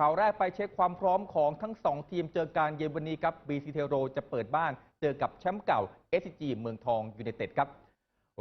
ข่าวแรกไปเช็คความพร้อมของทั้ง 2 ทีมเจอการเย็นวันนี้ครับบีซีเทโรจะเปิดบ้าน เจอกับแชมป์เก่า SCG เมืองทองยูไนเต็ดครับ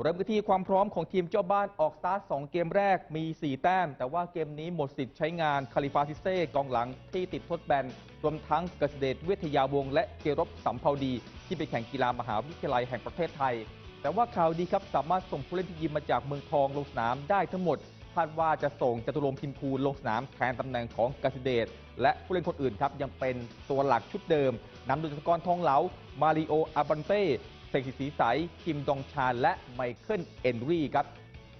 เริ่มกันที่ความพร้อมของทีมเจ้าบ้านออกสตาร์ท2เกมแรกมี 4 แต้ม แต่ว่าเกมนี้หมดสิทธิ์ใช้งานคาลิฟาซิเซ่กองหลังที่ติดทดแบน รวมทั้งกษเดชเวทยาวงและเจรบสัมภาวดี ที่ไปแข่งกีฬามหาวิทยาลัยแห่งประเทศไทย แต่ว่าข่าวดีครับสามารถส่งผู้เล่นที่ยืมมาจากเมืองทองลงสนามได้ทั้งหมด คาดว่าจะส่งจตุรงพิมพูลลงสนามแทนตำแหน่งของกาสิเดชและผู้เล่นคนอื่นครับ ยังเป็นตัวหลักชุดเดิมนำโดยจตุกรทองเหลา มาริโออาบันเต้เสกสิทธิ์ศรีใสคิมดองชาและไมเคิลเอนรีครับ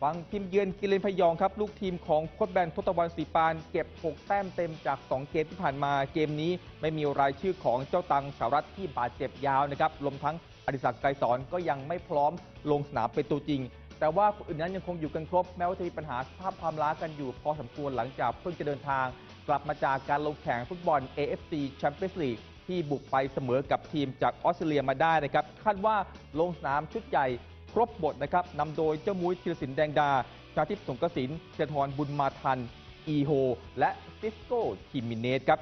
ฟังทีมเยือนกิเลนพยองครับ ลูกทีมของโค้ชแบนทศตวรรณสีปาน เก็บ 6 แต้มเต็มจาก 2 เกมที่ผ่านมาเกมนี้ไม่มีรายชื่อของเจ้าตังสารัตที่บาดเจ็บยาวนะครับรวมทั้งอดิศักดิ์ไกรสอนก็ยังไม่พร้อมลงสนามเป็นตัวจริง แต่ว่าคนอื่นนั้นยังคงอยู่กันครบ แม้ว่าจะมีปัญหาสภาพความล้ากันอยู่พอสมควรหลังจากเพิ่งจะเดินทาง กลับมาจากการลงแข่งฟุตบอล AFC Champions League ที่บุกไปเสมอกับทีมจากออสเตรเลียมาได้นะครับคาดว่าลงสนามชุดใหญ่ครบบทนะครับนำโดยเจ้ามุ้ยธีรศิลป์แดงดา ชาทิพย์สงกระสินเจธรบุญมาทัน อีโฮ และซิสโก้คิมิเนสครับ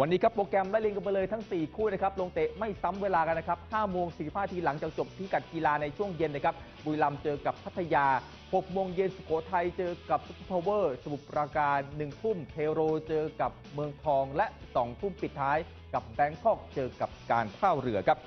วันนี้ครับโปรแกรมไล่เรียงกันไปเลยทั้ง 4 คู่นะครับ ลงเตะไม่ซ้ำเวลากันนะครับ5โมง45ทีหลังจากจบที่กัดกีฬาในช่วงเย็นนะครับ บุรีรัมย์เจอกับพัทยา6โมงเย็นสุโขทัยเจอกับซุปเปอร์พาวเวอร์ สมุทรปราการ1ทุ่มเทโรเจอกับเมืองทอง และ2ทุ่มปิดท้ายกับแบงคอกเจอกับการท่าเรือครับ